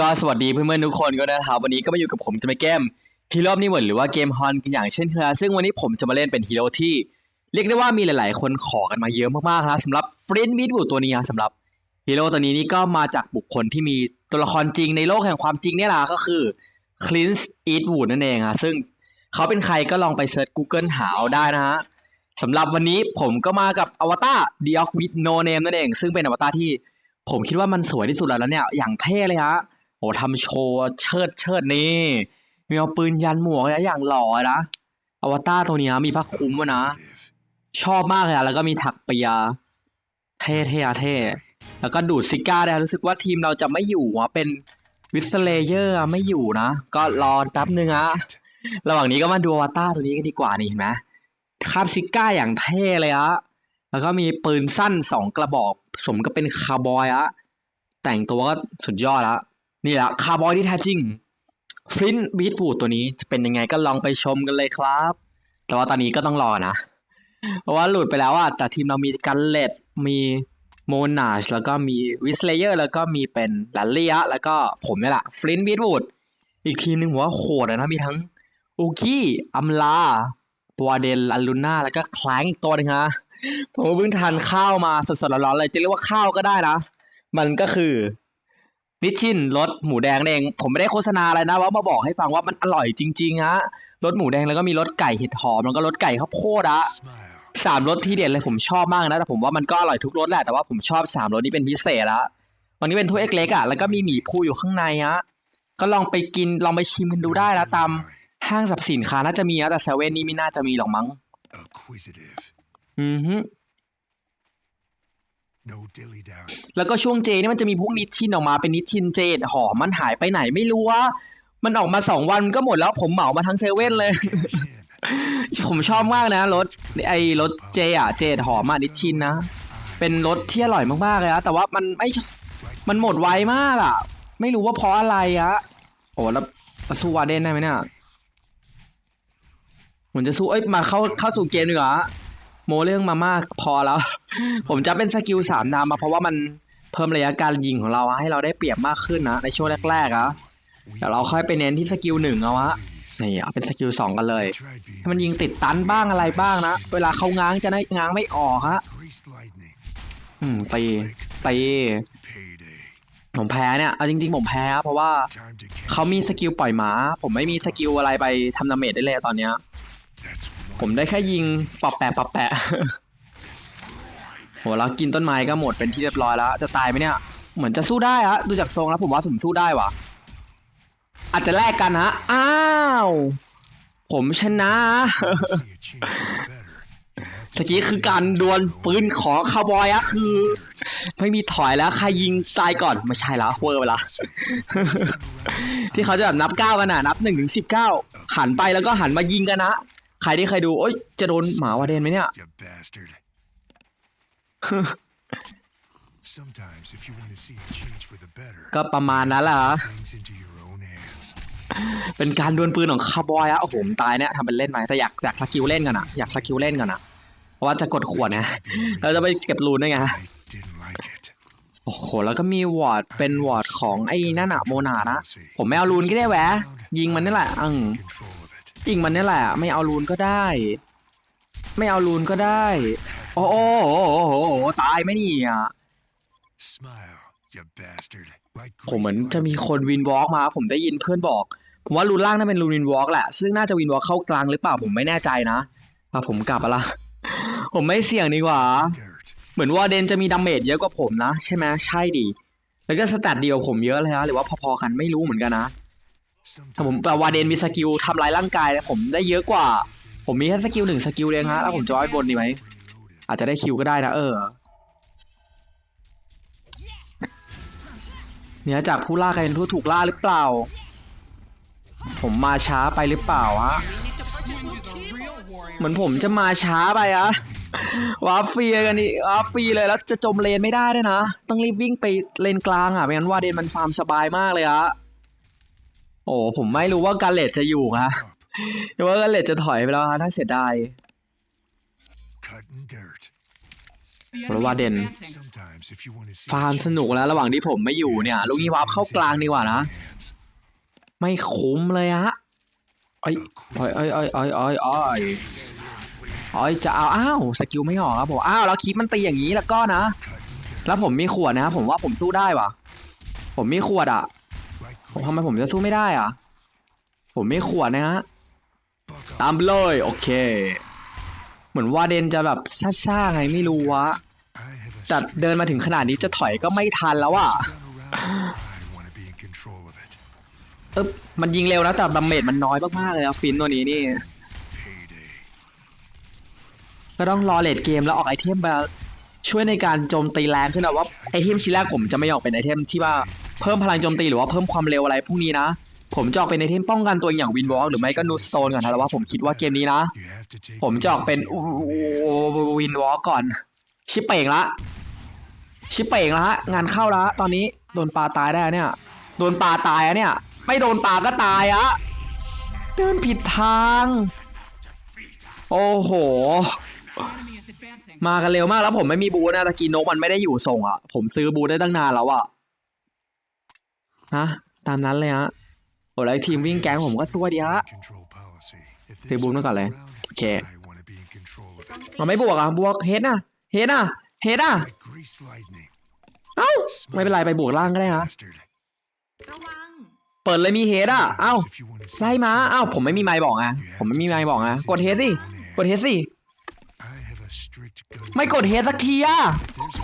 ก็สวัสดีเพื่อนๆทุกคนก็นะครับวันนี้ก็มาอยู่กับผมจะในเกมฮีโร่นี่เหมือนหรือว่าเกมฮอนกันอย่างเช่นเคยซึ่งวันนี้ผมจะมาเล่นเป็นฮีโร่ที่ เรียกได้ว่ามีหลายๆ คนขอกันมาเยอะมากๆนะสำหรับฟรินมิดวูตัวนี้นะสำหรับฮีโร่ตัวนี้นี่ก็มาจากบุคคลที่มีตัวละครจริงในโลกแห่งความจริงเนี่ยแหละก็คือคลินส์อีทวูดนั่นเองอะซึ่งเขาเป็นใครก็ลองไปเซิร์ช Google หาเอาได้นะฮะสำหรับวันนี้ผมก็มากับอวตาร The o c with No Name นั่นเอง ซึ่งเป็นอวตารที่ผมคิดว่ามันสวยที่สุดแล้วเนี่ยอย่างเท่เลยฮะ โอ้ทำโชว์เชิดเชิดนี่มีเอาปืนยันหมวกนะอย่างหล่อนะอวตารตัวนี้มีพระคุ้มอะนะ ชอบมากเลยอะแล้วก็มีถักเปียเท่เท่เท่แล้วก็ดูดซิก้าได้รู้สึกว่าทีมเราจะไม่อยู่อะเป็นวิสเลเยอร์ไม่อยู่นะ ก็รอแป๊บนึงอะระหว่างนี้ก็มาดูอวตารตัวนี้กันดีกว่านี่เห็นไหมคาบซิก้าอย่างเท่เลยอะแล้วก็มีปืนสั้นสองกระบอก สมก็เป็นคาร์บอยอะแต่งตัวก็สุดยอดละ นี่แหละคาร์บอยที่แท้จริงฟรินบีทบูดตัวนี้จะเป็นยังไงก็ลองไปชมกันเลยครับ แต่ว่าตอนนี้ก็ต้องรอนะ เพราะว่าหลุดไปแล้วอะแต่ทีมเรามีกันเลดมีโมนาชแล้วก็มีวิสเลเยอร์แล้วก็มีเป็นลัลเลียแล้วก็ผมนี่แหละฟรินบีทบูดอีกทีมหนึ่งผมว่าโหดนะมีทั้งอูกี้อัมลาปวาเดนลัลูน่าแล้วก็แคลงอีกตัวนึงฮะผมเพิ่งทานข้าวมาสดๆร้อนๆเลยจะเรียกว่าข้าวก็ได้นะ มันก็คือ นิชชินรสหมูแดงนั่นเองผมไม่ได้โฆษณาอะไรนะว่ามาบอกให้ฟังว่ามันอร่อยจริงๆฮะรสหมูแดงแล้วก็มีรสไก่เห็ดหอมแล้วก็รสไก่ข้าวโพดอะสามรสที่เด็ดเลยผมชอบมากนะ แต่ผมว่ามันก็อร่อยทุกรสแหละแต่ว่าผมชอบสามรสนี้เป็นพิเศษละวันนี้เป็นถ้วยเล็กๆอะแล้วก็มีหมี่พูอยู่ข้างในฮะก็ลองไปกินลองไปชิมกันดูได้นะตามห้างสรรพสินค้าน่าจะมีนะแต่เซเว่นนี่ไม่น่าจะมีหรอกมั้ง Acquisitive. อือฮึ No dilly dally. แล้วก็ช่วงเจนี่มันจะมีพวกนิชชินออกมาเป็นนิชชินเจดหอมมันหายไปไหนไม่รู้วะมันออกมาสองวันก็หมดแล้วผมเหมามาทั้งเซเว่นเลย ผมชอบมากนะรสไอ้รสเจอะเจดหอมอะนิชินนะ เป็นรสที่อร่อยมากๆเลยนะแต่ว่ามันไม่มันหมดไวมากอะไม่รู้ว่าเพราะอะไรอะโอ้แล้วสู้วาเดนได้ไหมเนี่ยผมจะสู้เอ้ยมาเข้าเข้าสู่เกมดีกว่า โมเรื่องมามากพอแล้ว ผมจะเป็นสกิลสามดาวมาเพราะว่ามันเพิ่มระยะการยิงของเราอะให้เราได้เปรียบมากขึ้นนะ ในช่วงแรกๆอะเดี๋ยวเราค่อยไปเน้นที่สกิลหนึ่งเอาวะนี่เอาเป็นสกิลสองกันเลย Tried being ให้มันยิงติดตันบ้างอะไรบ้างนะ เวลาเขาง้างจะได้ง้างไม่ออกฮะ greased lightning. อืมตีตี Payday. ผมแพ้เนี่ยเอาจริงๆผมแพ้เพราะว่า Time to เขา catch. มีสกิลปล่อยหมา ผมไม่มีสกิลอะไรไปทำดาเมจได้เลยตอนเนี้ย That's ผม one ได้แค่ยิงปอบแปะปอบแปะโหแล้วกินต้นไม้ก็หมดเป็นที่เรียบร้อยแล้ว จะตายไหมเนี่ย เหมือนจะสู้ได้ฮะดูจากทรงแล้วผมว่าผมสู้ได้วะอาจจะแลกกันฮะอ้าวผมชนะ see a change for the better. You have ตะกี้คือการดวลปืนของคาวบอยอะคือ ไม่มีถอยแล้วใครยิงตายก่อนไม่ใช่แล้วเวอร์ไปละที่เขาจะแบบนับเก้ากันน่ะนับหนึ่งถึงสิบเก้าหันไปแล้วก็หันมายิงกันนะ ใครที่เคยดูโอ๊ยจะโดนหมาวาเดนไหมเนี่ย You bastard. Sometimes, if you want to see a change for the better, ก็ประมาณนั้นแหละฮะ things into your own hands. เป็นการดวลปืนของคาร์บอยอะโอ้โหผมตายเนี่ยทำเป็นเล่นไปแต่อยากอยากสกิลเล่นกันอะอยากสกิลเล่นกันอะเพราะว่าจะกดขวดเนี่ยเราจะไปเก็บรูนได้ไง I didn't like it. โอ้โห แล้วก็มีวอร์ดเป็นวอร์ดของไอ้นั่นอะโมนานะ ผมไม่เอารูนก็ได้แหวะ ยิงมันนี่แหละอืม Control of it. ยิงมันนี่แหละ ไม่เอารูนก็ได้ ไม่เอารูนก็ได้ โอ้โหโอ้โหโอ้โหโอ้โหตายไหมเนี่ย Smile, you bastard. Like ผมเหมือน greased จะมี lightning. คนวินวอล์กมา ผมได้ยินเพื่อนบอก ผมว่ารูนล่างน่าเป็นรูนวินวอล์กแหละ ซึ่งน่าจะวินวอล์กเข้ากลางหรือเปล่าผมไม่แน่ใจนะอะผมกลับมาละผมไม่เสี่ยงดีกว่า Dirt. เหมือนว่าเดนจะมีดาเมจเยอะกว่าผมนะ ใช่ไหมใช่ดิแล้วก็สแตทเดียวผมเยอะเลยนะหรือว่าพอๆกันไม่รู้เหมือนกันนะ แต่ผม Sometimes แต่วาเดนมีสกิลทำลายร่างกายผมได้เยอะกว่า ผมมีแค่สกิลหนึ่งสกิลเองฮะแล้วผมจะไว้บนดีไหม reloaded. อาจจะได้คิวก็ได้นะเออเนี่ยจากผู้ล่ากลายเป็นผู้ถูกล่าหรือเปล่า ผมมาช้าไปหรือเปล่าวะเหมือนผมจะมาช้าไปอะวาร์ปฟรีกันนี่วาร์ปฟรีเลยแล้วจะจมเลนไม่ได้ด้วยนะ ต้องรีบวิ่งไปเลนกลางอะไม่งั้นว่าเดนมันฟาร์มสบายมากเลยอะ โอ้ผมไม่รู้ว่าการเลตจะอยู่อะ Up, หรือว่าการเลตจะถอยไปแล้วฮะถ้าเสียดาย cutting dirt. เพราะว่าเด่น Sometimes if you want to see ฟาร์ม a สนุก change แล้วระหว่างที่ผมไม่อยู่เนี่ย ลูกนี้วาร์ปเข้ากลางดีกว่านะ hands. ไม่คุ้มเลยฮะไอ้ไอ้ไอ้ไอ้ไอ้ไอ้ไอ้ไอ้จะเอาอ้าวสกิลไม่ออกครับผมอ้าวแล้วคลิปมันตีอย่างนี้แล้วก็นะ แล้วผมมีขวดนะผมว่าผมสู้ได้ว่ะ ผมมีขวดอะ Like ผมทำไมผมจะสู้ไม่ได้อะ ผมไมีขวดนะฮะ ตามไปเลย โอเค เหมือนว่าเดนจะแบบซ่าๆไงไม่รู้วะแต่เดินมาถึงขนาดนี้จะถอยก็ไม่ทันแล้วอะเอ๊บมันยิงเร็วนะแต่ดาเมจมันน้อยมากๆเลยนะฟินตัวนี้นี่ก็ต้องรอเลดเกมแล้วออกไอเทมมาช่วยในการโจมตีแรงขึ้นนะว่าไอเทมชิ้นแรกผมจะไม่ออกเป็นไอเทมที่ว่า เพิ่มพลังโจมตีหรือว่าเพิ่มความเร็วอะไรพวกนี้นะ ผมจะออกเป็นไอเทมป้องกันตัวเองอย่างวินวอล์กหรือไม่ก็นูสโตนก่อนนะแล้วว่าผมคิดว่าเกมนี้นะ ผมจะออกเป็นวินวอล์กก่อน ชิปเป่งละ ชิปเป่งละฮะงานเข้าละตอนนี้โดนปลาตายได้เนี่ย โดนปลาตายอะเนี่ย ไม่โดนปลาก็ตายอะเดินผิดทาง โอ้โหมากันเร็วมากแล้วผมไม่มีบูนะตะกี้นกมันไม่ได้อยู่ส่งอะ ผมซื้อบูได้ตั้งนานแล้วอะ นะตามนั้นเลยฮะโอ้แล้วทีมวิ่งแก๊งผมก็ซัวดีฮะ control policy. If ซื้อบูธมาก่อนเลยโอเคมันไม่บวกอะบวกเฮดอะเฮดอะเฮดอะเอ้าไม่เป็นไรไปบวกล่างก็ได้ฮะเปิดเลยมีเฮดอะเอ้าไล่มาเอ้าผมไม่มีไมค์บอกอะผมไม่มีไมค์บอกอะกดเฮดสิกดเฮดสิไม่กดเฮดสักทีอะ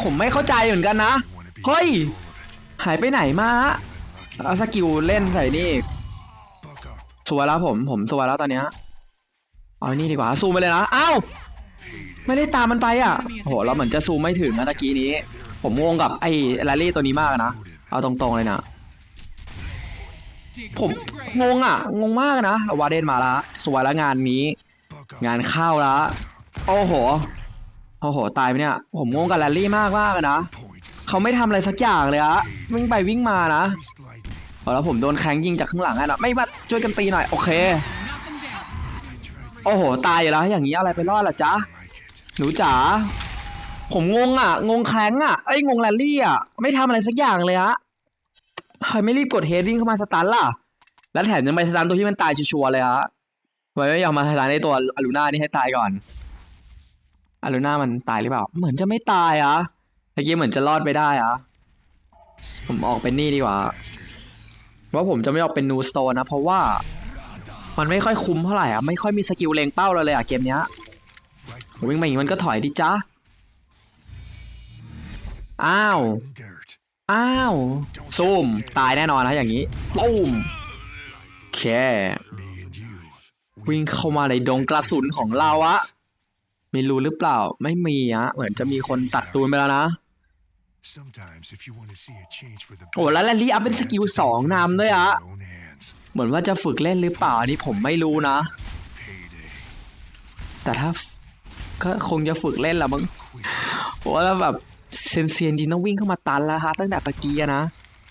ผมไม่เข้าใจเหมือนกันนะเฮ้ยหายไปไหนมาฮะ เอาสกิลเล่นใส่นี่สวยแล้วผมผมสวยแล้วตอนเนี้ยเอานี่ดีกว่าซูมไปเลยนะเอ้าไม่ได้ตามมันไปอะโหเราเหมือนจะซูมไม่ถึงนะตะกี้นี้ ผมงงกับไอ้แรลลี่ตัวนี้มากนะเอาตรงๆเลยนะผมงงอะ งงมากนะวาเดนมาละสวยแล้วงานนี้ งานเข้าละโอ้โหโอ้โหตายไปเนี่ย ผมงงกับแรลลี่มากมากนะเขาไม่ทำอะไรสักอย่างเลยอะวิ่งไปวิ่งมานะ เอาแล้วผมโดนแข้งยิงจากข้างหลังอะนะไม่มาช่วยกันตีหน่อยโอเค โอ้โหตายแล้วอย่างนี้อะไรไปรอดล่ะจ๊ะหนูจ๋าผมงงอะ งงแคลงอะไอ้งงแรลลี่อะไม่ทำอะไรสักอย่างเลยฮะใครไม่รีบกดเฮดวิ่งเข้ามาสตันล่ะ แล้วแถมยังไปสตันตัวที่มันตายชัวร์เลยฮะไว้ไม่ยอมมาสตันในตัวอลูน่านี่ให้ตายก่อนอลูน่ามันตายหรือเปล่า เหมือนจะไม่ตายอะเมื่อกี้เหมือนจะรอดไปได้อะผมออกเป็นนี่ดีกว่า ว่าผมจะไม่ออกเป็นนูสโตนะ เพราะว่ามันไม่ค่อยคุ้มเท่าไหร่อะไม่ค่อยมีสกิลเลงเป้าเลยเลยอะเกมเนี้ยวิ่งมาอย่างนี้มันก็ถอยดิจ้าอ้าว อ้าวซูมตายแน่นอนนะอย่างนี้ตูมแค่วิ่งเข้ามาในดงกระสุนของเราอะมีรูหรือเปล่า ไม่มีอะเหมือนจะมีคนตัดตูนไปแล้วนะ โอ้แล้วแรลลี่อัพเป็นสกิลสองนำด้วยอะ own hands. เหมือนว่าจะฝึกเล่นหรือเปล่าอันนี้ผมไม่รู้นะ Payday. แต่ถ้าก็คงจะฝึกเล่นแหละมั้ง Quizzical. เพราะว่าแบบเซนเซียนจริงต้องวิ่งเข้ามาตันแล้วฮะตั้งแต่ตะกี้อะนะ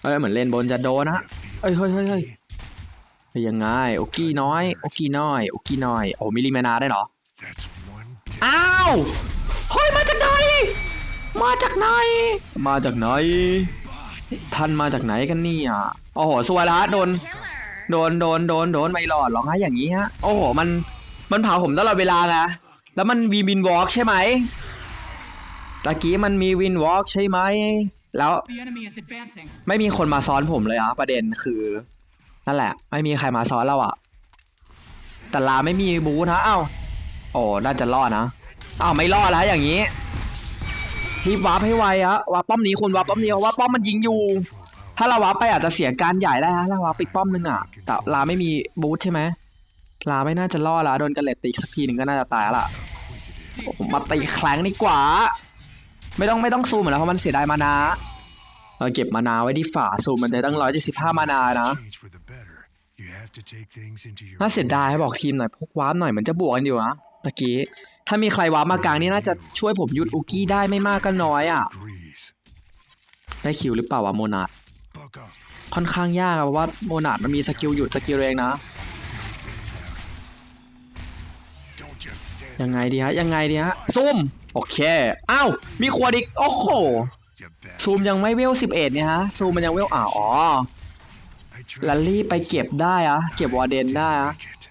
เอ้ยเหมือนเล่นบนจะโดนนะ You feel เฮ้ยเฮ้ยเฮ้ยเฮ้ย lucky? เป็นยังไงโอกี้น้อยโอกี้น้อยโอกี้น้อยโอ้มิลลิเมนาได้เหรอ That's one อ้าว เฮ้ย มาจากไหน มาจากไหน มาจากไหน ท่านมาจากไหนกันเนี่ยโอ้โหสวยแล้วฮะโดน Killer โดนโดนโดนโดนไม่รอดหรอกฮะอย่างนี้ฮะ โอ้โห มัน มันเผาผมตลอดเวลาไงแล้วมันมีวินวอล์กใช่ไหมตะกี้มันมีวินวอล์กใช่ไหม แล้ว The enemy is advancing. ไม่มีคนมาซ้อนผมเลยอะประเด็นคือ นั่นแหละ ไม่มีใครมาซ้อนเราอะแต่ลาไม่มีบูธนะเอ้า โอ้ น่าจะรอดนะอ้าวไม่รอดแล้วอย่างนี้ รีบวาร์ปให้ไวอะวาร์ปป้อมนี้คุณวาร์ปป้อมนี้เพราะว่าป้อมมันยิงอยู่ ถ้าเราวาร์ปไปอาจจะเสียการใหญ่ได้นะถ้าวาร์ปปิดป้อมนึงอะแต่ลาไม่มีบูธใช่ไหมลาไม่น่าจะรอดละโดนกันเลตตีอีกสักทีหนึ่งก็น่าจะตายละมาตีแคลงดีกว่า ไม่ต้องไม่ต้องซูมเหมือนแล้วเพราะมันเสียดายมานาเราเก็บมานาไว้ที่ฝาซูมมันจะตั้งร้อยเจ็ดสิบห้ามานานะน่าเสียดายให้บอกทีมหน่อยพกวาร์ปหน่อยเหมือนจะบวกกันอยู่นะตะกี้ ถ้ามีใครวาร์ปมากลางนี่น่าจะช่วยผมยุดอุกี้ได้ไม่มากก็น้อยอะ Grease. ได้คิวหรือเปล่าวะโมนาด Buck up. ค่อนข้างยากอะเพราะว่าโมนาดมันมีสกิลหยุดสกิลเองนะ Don't just stand ยังไงดีฮะ ยังไงดีฮะ ซูม โอเค อ้าว มีขวดอีก โอ้โห You ซูม bastard. ยังไม่เวลสิบเอ็ดเนี่ยฮะ ซูมมันยังเวลอ่าอ๋อ I tried ลัลลี่ไปเก็บได้อะเก็บวอร์เดนได้อะ like it.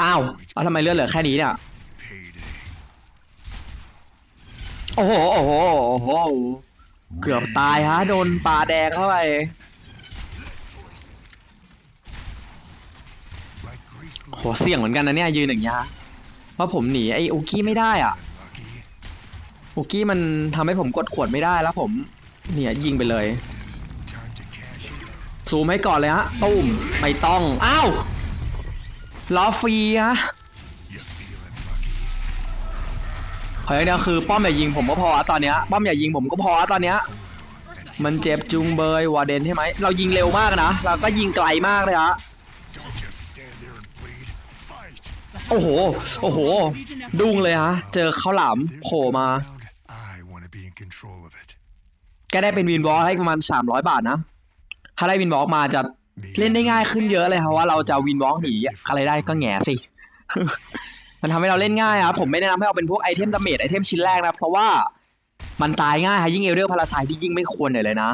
อ้าวแล้วทำไมเลือดเหลือแค่นี้เนี่ย โอ้โห โอ้โห โอ้โห เกือบตายฮะ โดนปลาแดงเข้าไป โห เสี่ยงเหมือนกันนะเนี่ย ยืนอย่างเงี้ยเพราะผมหนีไอ้อุกี้ไม่ได้อะ lucky. อุกี้มันทำให้ผมกดขวดไม่ได้แล้วผม เนี่ยยิงไปเลย ซูมให้ก่อนเลยฮะตุ้มไม่ต้อง อ้าวล้อฟรีฮะ ขออย่างเดียวคือป้อมอย่ายิงผมก็พออะตอนเนี้ยป้อมอย่ายิงผมก็พออะตอนเนี้ยมันเจ็บจุงเบยวอร์เดนใช่ไหมเรายิงเร็วมากนะเราก็ยิงไกลมากเลยฮะโอ้โหโอ้โห ดุ้งเลยฮะเจอข้าวหลามโผล่มา แกได้เป็นวินวอลให้ประมาณ 300 บาทนะ ถ้าได้วินวอลมาจะเล่นได้ง่ายขึ้นเยอะเลยครับว่าเราจะวินวอลหนีอะไรได้ก็แง่สิ มันทำให้เราเล่นง่ายครับผมไม่แนะนำให้เอาเป็นพวกไอเทมดาเมจไอเทมชิ้นแรกนะเพราะว่ามันตายง่ายฮะยิ่งเอลเดอร์พาราไซที่ยิ่งไม่ควรเลยนะ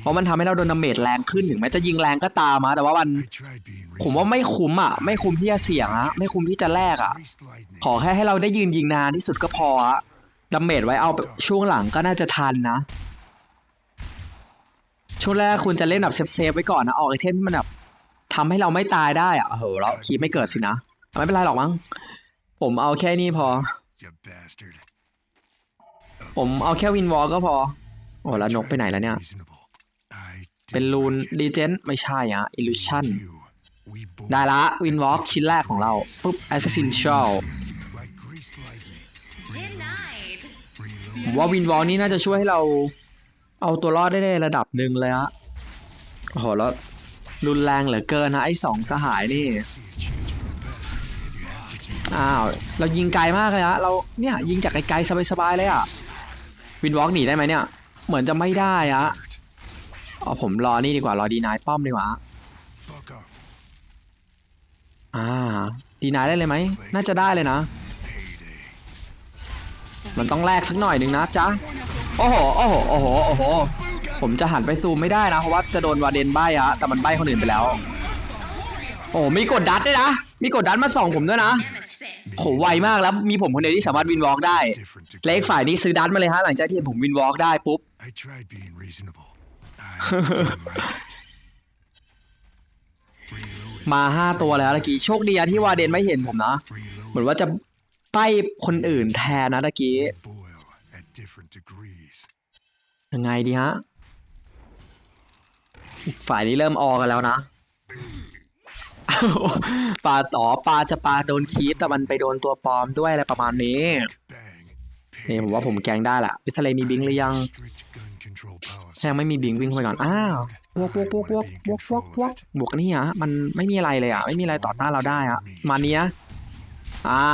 เพราะมันทำให้เราโดนดาเมจแรงขึ้นถึงแม้จะยิงแรงก็ตามมาแต่ว่ามันผมว่าไม่คุ้มอะไม่คุ้มที่จะเสี่ยงอะไม่คุ้มที่จะแลกอะขอแค่ให้เราได้ยืนยิงนานที่สุดก็พออะดาเมจไว้เอาช่วงหลังก็น่าจะทันนะ ช่วงแรกคุณจะเล่นแบบเซฟๆไว้ก่อนนะออกไอเทมที่มันแบบทำให้เราไม่ตายได้อะโอ้โหเราคีไม่เกิดสินะไม่เป็นไรหรอกมั้ง ผมเอาแค่นี้พอ You bastard. ผมเอาแค่วินวอลก็พอ โอ้แล้วนกไปไหนแล้วเนี่ย Reasonable. I เป็น didn't รูน like it. ดีเจนไม่ใช่อะอิลูชัน You, we both ได้ละวินวอล์กชิ้นแรกของเรา ปุ๊บแอสซินช a l like greased lightning. Denied Reload. ผมว่าวินวอลนี่น่าจะช่วยให้เราเอาตัวรอดได้ในระดับหนึ่งเลยฮะโอ้โหแล้วรุนแรงเหลือเกินนะไอ้สองสหายนี่ อ้าวเรายิงไกลมากเลยฮะเราเนี่ยยิงจากไกลๆสบายๆเลยอะวินวอล์กหนีได้ไหมเนี่ย เหมือนจะไม่ได้อะอ๋อผมรอนี่ดีกว่ารอดีนายป้อมดีกว่าอ่าดีนายได้เลยไหมน่าจะได้เลยนะ มันต้องแลกสักหน่อยหนึ่งนะจ๊ะโอ้โหโอ้โหโอ้โหโอ้โหผมจะหันไปซูมไม่ได้นะเพราะว่าจะโดนวาเดนใบอะแต่มันใบคนอื่นไปแล้ว โอ้มีกดดัดด้วยนะ มีกดดัดมาส่องผมด้วยนะ โหไวมากแล้วมีผมคนเดียวที่สามารถวินวอล์กได้ Different และอีก degrees. ฝ่ายนี้ซื้อดัดมาเลยฮะหลังจากที่เห็นผมวินวอล์กได้ปุ๊บ I tried being reasonable. I didn't like it. Reloading. มาห้าตัวแล้วตะกี้โชคดีอะที่วาเดนไม่เห็นผมนะ เหมือน Reloading. ว่าจะใป้คนอื่นแทนนะตะกี้ Boil at different degrees. ยังไงดีฮะอีกฝ่ายนี้เริ่มออกันแล้วนะ ปลาต่อปลาจะปลาโดนคีฟแต่มันไปโดนตัวปลอมด้วยอะไรประมาณนี้นี่ผมว่าผมแกงได้ละวิสเลมีบิงหรือยังยังไม่มีบิงวิ่งเข้าไปก่อนอ้าวพวกพวกพวกพวกพวกวกวกบวกนี่อะมันไม่มีอะไรเลยอะไม่มีอะไรต่อต้านเราได้อะมาเนี้ยอ่า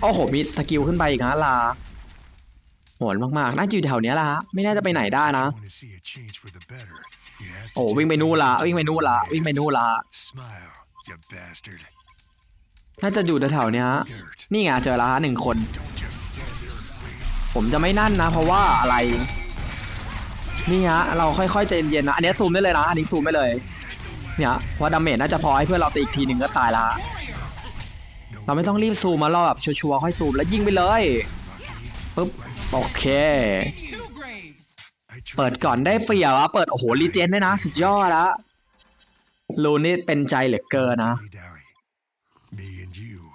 โอ้โหมีสกิลขึ้นไปอีกนะลาโหดมากๆน่าจะอยู่แถวเนี้ยละฮะไม่น่าจะไปไหนได้นะโอ้วิ่งไปนู่นละวิ่งไปนู่นละวิ่งไปนู่นละ you bastard. น่าจะอยู่แถวๆเนี้ยฮะ Dirt. นี่ไงเจอแล้วฮะหนึ่งคน Don't just stand there and bleed. ผมจะไม่นั่นนะ เพราะว่าอะไร นี่ฮะเราค่อยๆใจเย็นๆนะ อันนี้ซูมได้เลยนะ อันนี้ซูมได้เลย เนี่ยเพราะดาเมจน่าจะพอให้เพื่อนเราตีอีกทีหนึ่งก็ตายละ No เราไม่ต้องรีบซูมมาเราแบบชัวร์ๆค่อยซูมแล้วยิงไปเลย lucky. ปึ๊บโอเค Two graves. I tried เปิดก่อนได้เปรียบอะเปิดโอ้โหรีเจนด้วยนะ สุดยอดละ ลูนี่เป็นใจเหลือเกินนะ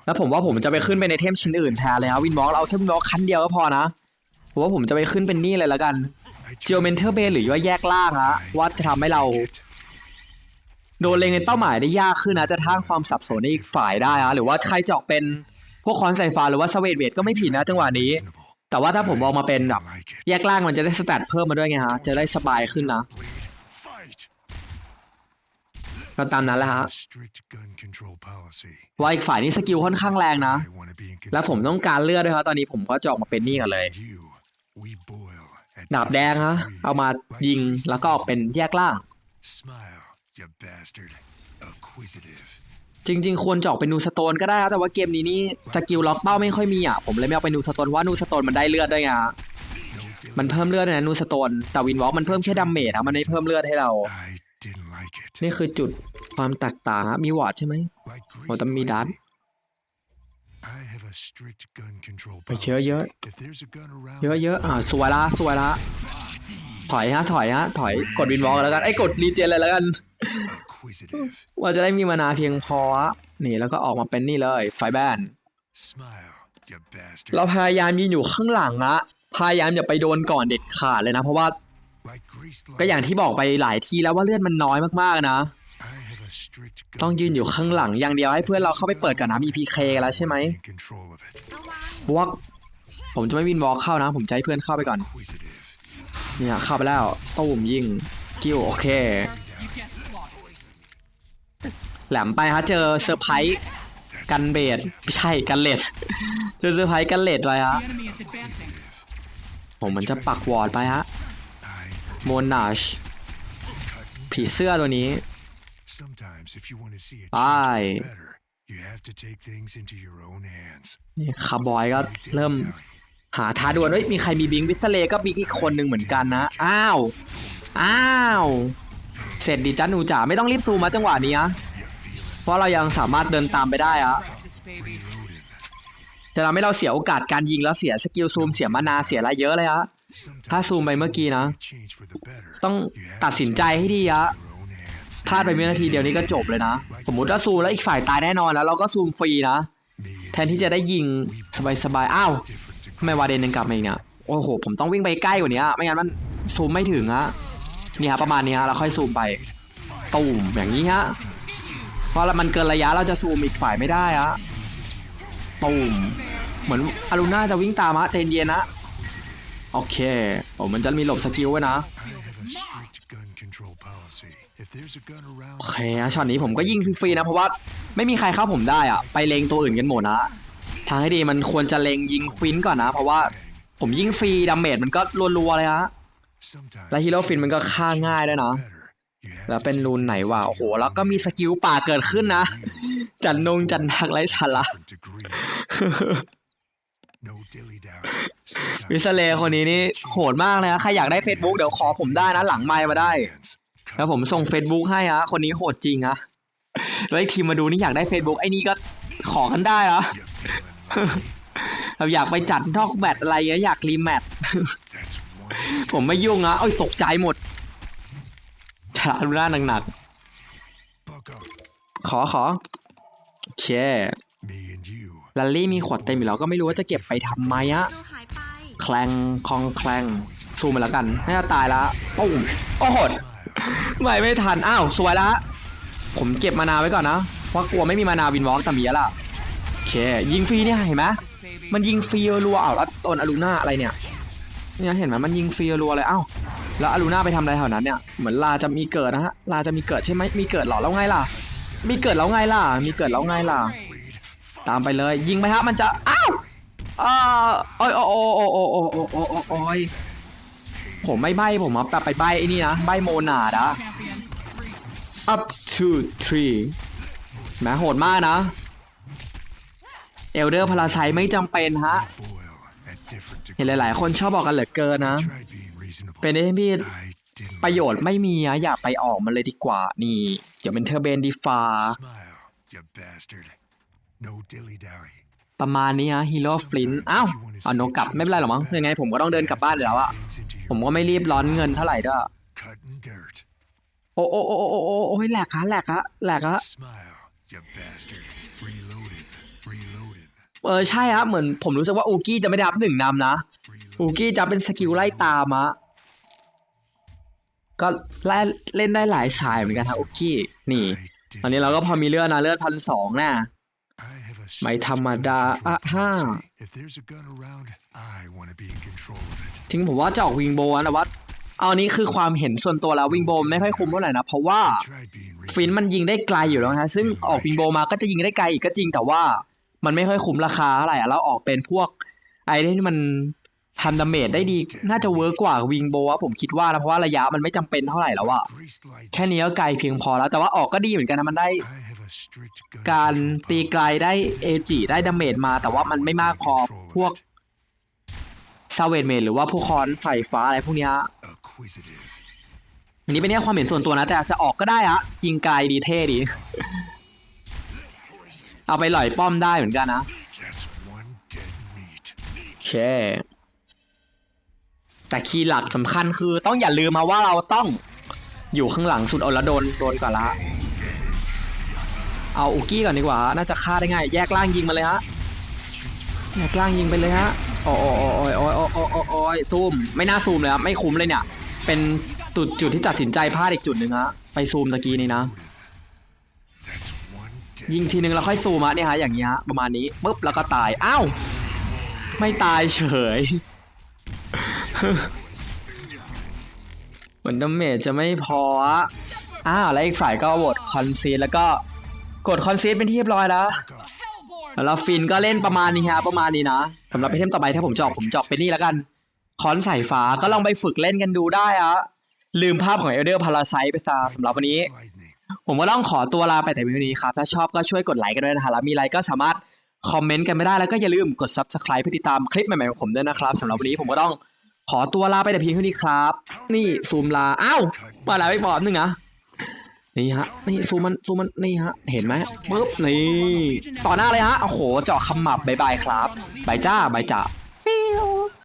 แล้วผมว่าผมจะไปขึ้นไปในเทมชิ้นอื่นแทนเลยครับวินวอกเราเอาแค่วินวอกคันเดียวก็พอนะผมว่าผมจะไปขึ้นเป็นนี่เลยละกันเจียวเมนเทอร์เบหรือว่าแยกล่างฮะว่าจะทำให้เรา โดนเลงในเป้าหมายได้ยากขึ้นนะ จะทั้งความสับสนในอีกฝ่ายได้ฮะหรือว่าใครเจาะเป็นพวกคอนไซฟ้าหรือว่าสเวดเวทก็ไม่ผิดนะจังหวะนี้ แต่ว่าถ้าผมออกมาเป็นแบบแยกล่างมันจะได้สแตทเพิ่มมาด้วยไงฮะจะได้สบายขึ้นนะ ก็ตามนั้นแหละฮะ Strict gun control policy. ว่าอีกฝ่ายนี้สกิลค่อนข้างแรงนะ I want to be in และผม control. ต้องการเลือดด้วยครับตอนนี้ผมก็จะออกมาเป็นนี่กันเลย And you. We boil at ดาบแดง different ฮะ degrees. เอามา Like ยิง greased แล้วก็ออกเป็นแยกล่าง Smile, you bastard. Acquisitive. จริง ๆ ควรจะออกเป็นนูสโตนก็ได้ครับแต่ว่าเกมนี้นี่สกิลล็อกเป้าไม่ค่อยมีอะผมเลยไม่เอาเป็นนูสโตนเพราะว่านูสโตนมันได้เลือดด้วยไงฮะ No มัน dilly. เพิ่มเลือดด้วยนะนูสโตนแต่วินวอล์กมันเพิ่มแค่ดาเมจครับมันไม่เพิ่มเลือดให้เรา นี่คือจุดความแตกต่างมีวอร์ดใช่ไหม Like Oh, the greased Midan. lightning. I have a strict gun control ไปเยอะเยอะเยอะเยอะอ่าสวยละสวยละถอยฮะถอยฮะถอยกดวินวอลกแล้วกันไอ้กดรีเจนเลยแล้วกันว่าจะได้มีมานาเพียงพอนี่แล้วก็ออกมาเป็นนี่เลยไฟแบนเราพยายามยืนอยู่ข้างหลังอะพยายามอย่าไปโดนก่อนเด็ดขาดเลยนะ เพราะว่า ก็อย่างที่บอกไปหลายทีแล้วว่าเลือดมันน้อยมากๆนะ ต้องยืนอยู่ข้างหลังอย่างเดียวให้เพื่อนเราเข้าไปเปิดก่อนนะมี PK แล้วใช่ไหมวังบวกผมจะไม่วินวอล์กเข้านะ ผมจะให้เพื่อนเข้าไปก่อน เนี่ยเข้าไปแล้วตู้มยิงกิ้วโอเค แหลมไปฮะเจอเซอร์ไพรส์กันเบดไม่ใช่กันเลดเจอเซอร์ไพรส์กันเลดไปฮะผมมันจะปักวอร์ดไปฮะ โมนาช cut ผีเสื้อตัวนี้ Sometimes, if you want to see a change Bye. for the better, you have to take things into your own hands. นี่คาร์บอยก็เริ่มหาท้าดวลเฮ้ยมีใครมีบิงวิสเลก็มีอีกคนหนึ่งเหมือนกันนะ อ้าว อ้าว เสร็จดีจ้าหนูจ๋าไม่ต้องรีบซูมมาจังหวะนี้นะ You feel it เพราะเรายังสามารถเดินตามไปได้อะ Practice, baby. reloading. จะทำให้เราเสียโอกาสการยิงแล้วเสียสกิลซูมเสียมานาเสียอะไรเยอะเลยฮะ Sometimes, ถ้าซูมไป if you เมื่อ wanna กี้นะ see a change for the better, ต้อง you have ตัด to สิน take ใจให้ดี things อะ into your own hands. พลาดไปวินาทีเดียวนี้ก็จบเลยนะ สมมุติถ้าซูมแล้วอีกฝ่ายตายแน่นอนแล้ว เราก็ซูมฟรีนะ Me and แทนที่จะได้ยิงสบายๆ อ้าว different ทำไมวาเดนยังกลับมาอีกเนี่ย โอ้โห ผมต้องวิ่งไปใกล้กว่านี้อะไม่งั้นมันซูมไม่ถึงฮะนี่ฮะประมาณนี้ฮะเราค่อยซูมไปตูมอย่างนี้ฮะ เพราะมันเกินระยะเราจะซูมอีกฝ่ายไม่ได้ฮะตูมเหมือนอารูน่าจะวิ่งตามฮะใจเย็นๆนะ โอเคโอ้มันจะมีหลบสกิลไว้นะโอเคช็อตนี้ผมก็ยิงฟรีๆนะเพราะว่าไม่มีใครเข้าผมได้อะไปเลงตัวอื่นกันหมดนะทางให้ดีมันควรจะเลงยิงฟินก่อนนะ เพราะว่าผมยิงฟรีดาเมจมันก็รัวๆเลยฮะและฮีโร่ฟินมันก็ฆ่าง่ายด้วยนะแล้วเป็นรูนไหนวะโอ้โห แล้วก็มีสกิลป่าเกิดขึ้นนะ จันนงจันทักไรสาระ วิสเลคนนี้นี่โหดมากเลยนะใครอยากได้ Facebook เดี๋ยวขอผมได้นะหลังไมค์มาได้ Hands. แล้วผมส่ง Facebook ให้อะคนนี้โหดจริงอะแล้วไอ้ทีมมาดูนี่อยากได้ Facebook ไอ้นี่ก็ขอกันได้อะ You feeling lucky? เราอยากไปจัดนอกแมตช์อะไรเงี้ยอยากรีแมตช์ That's one. ผมไม่ยุ่งอะเอ้ยตกใจหมดฉลาดดูหน้าหนัก Buck up. ๆขอขอโอเค Me and you. ลัลลี่มีขวดเต็มอยู่แล้วก็ไม่รู้ว่าจะเก็บไปทำไมอะเราหายไปแคลงคองแคลงซูมมาแล้วกันน่าจะตายแล้วปุ้มโอ้โหด Smile. ไม่ไม่ทันอ้าวสวยละผมเก็บมานาไว้ก่อนนะเพราะกลัวไม่มีมานาวินวอล์กแต่มีแล้วล่ะโอเคยิงฟรีเนี่ยเห็นไหม Practice, baby. มันยิงฟรีรัวๆอ้าวแล้วโดนอารูน่าอะไรเนี่ยเนี่ยเห็นไหมมันยิงฟรีรัวเลยอ้าวแล้วอารูน่าไปทำอะไรแถวนั้นเนี่ยเหมือนลาจะมีเกิดนะฮะลาจะมีเกิดใช่ไหมมีเกิดเหรอแล้วไงล่ะ มีเกิดแล้วไงล่ะ มีเกิดแล้วไงล่ะ ตามไปเลย ยิงไปฮะมันจะ อ้าวอ่าโอ้ยโอ้ยโอ้ยโอ้ยโอ้ยโอ้ยโอ้ยโอ้ยโอ้ยผมไม่ใบ้ผมอะแต่ไปใบ้ไอ้นี่นะ ใบ้โมนาดอะ Champion. Three. up to three แหมโหดมากนะ เอลเดอร์พลาไซไม่จำเป็นฮะ Boil at different เห็นหลาย ๆ คนชอบบอกกันเหลือเกินนะ Tried being reasonable. เป็นไอ้ที่ I didn't ประโยชน์ไม่มีอะอย่าไปออกมันเลยดีกว่านี่ เดี๋ยวเป็นเทอร์เบนดีฟา ประมาณนี้ฮะฮีโร่ฟลินอ้าวเอาโนกลับไม่เป็นไรหรอกมั้งยังไงผมก็ต้องเดินกลับบ้านอยู่แล้วอะ Things into your ผมก็ไม่รีบร้อนเงินเท่าไหร่ด้วย cutting dirt. โอ้โอ้โอ้โอ้โอ้โอ้โอ้ยแหลกฮะแหลกฮะแหลกฮะ Smile, you bastard. Reloading, reloading, เออใช่ฮะเหมือนผมรู้สึกว่าอูกี้จะไม่ได้รับหนึ่งนำนะอู reloading. กี้จะเป็นสกิลไล่ตามอะก็ไล่เล่นได้หลายสายเหมือนกันฮะอูกี้นี่ I ตอนนี้เราก็พอมีเลือดนะเลือดพันสองนะ I have a ไม่ strict ธรรม gun ดา control อะห้า policy. If there's a gun around, I want to be in control of it. จริงผมว่าจะออกวิงโบนะแต่ว่าเอานี้คือความเห็นส่วนตัวแล้ววิงโบไม่ค่อยคุ้มเท่าไหร่นะเพราะว่า Tried being ฟิน reasonable. มันยิงได้ไกลอยู่แล้วนะซึ่งออกวิงโบมาก็จะยิงได้ไกลอีกก็จริงแต่ว่ามันไม่ค่อยคุ้มราคาเท่าไหร่อะแล้วออกเป็นพวกไอ้ที่มันทำดาเมจได้ดีน่าจะเวิร์กกว่าวิงโบะผมคิดว่านะเพราะว่าระยะมันไม่จำเป็นเท่าไหร่แล้วอะ Greased light. แค่นี้ก็ไกลเพียงพอแล้วแต่ว่าออกก็ดีเหมือนกันนะมันได้ การตีไกลได้เอจิได้ดาเมจมา แต่ว่ามันไม่มากพอพวกซาเวนเมดหรือว่าพวกคอนไฟฟ้าอะไรพวกนี้อันนี้เป็นแค่ความเห็นส่วนตัวนะ แต่จะออกก็ได้อะยิงไกลดีเท่ดี เอาไปหล่อยป้อมได้เหมือนกันนะโอเคแต่คีย์หลักสำคัญคือต้องอย่าลืมมาว่าเราต้องอยู่ข้างหลังสุดอล้วโดนโดนก่อนละ เอาอุกี้ก่อนดีกว่า น่าจะฆ่าได้ง่าย แยกล่างยิงมาเลยฮะ แยกล่างยิงไปเลยฮะโอ้โอ้โอ้โอ้ยโอ้ยโอ้ยโอ้ยโอ้ยโอ้ยซูม ไม่น่าซูมเลยครับ ไม่คุ้มเลยเนี่ย เป็นจุดจุดที่ตัดสินใจพลาดอีกจุดหนึ่งฮะ ไปซูมตะกี้นี้นะ ยิงทีนึงแล้วค่อยซูมอะเนี่ยฮะ อย่างเงี้ยฮะประมาณนี้ปุ๊บแล้วก็ตาย อ้าว ไม่ตายเฉยเหมือนดาเมจจะไม่พออ้าวแล้วอีกฝ่ายก็โหวตคอนซีดแล้วก็ กดคอนซีดเป็นที่เรียบร้อยแล้ว Hellborn. แล้วฟินก็เล่นประมาณนี้ฮะประมาณนี้นะสำหรับไอเทมต่อไปถ้าผมจอกผมจอกไปนี่แล้วกันคอนสายฟ้าก็ลองไปฝึกเล่นกันดูได้อะลืมภาพของเอลเดอร์พาราไซไปซะสำหรับวันนี้ lightning. ผมก็ต้องขอตัวลาไปแต่เพียงเท่านี้ครับ ถ้าชอบก็ช่วยกดไลค์กันด้วยนะฮะแล้วมีอะไรก็สามารถคอมเมนต์กันไม่ได้แล้วก็อย่าลืมกด subscribe เพื่อติดตามคลิปใหม่ๆของผมด้วยนะครับสำหรับวันนี้ผมก็ต้องขอตัวลาไปแต่เพียงเท่านี้ครับ นี่ซูมลาอ้าวมาแล้วไม่พอนึงนะ นี่ฮะนี่ซูมันซูมันนี่ฮะเห็นไหมปึ๊บนี่ต่อหน้าเลยฮะโอ้โหเจาะคำหมับบายบายครับบายจ้าบายจ่า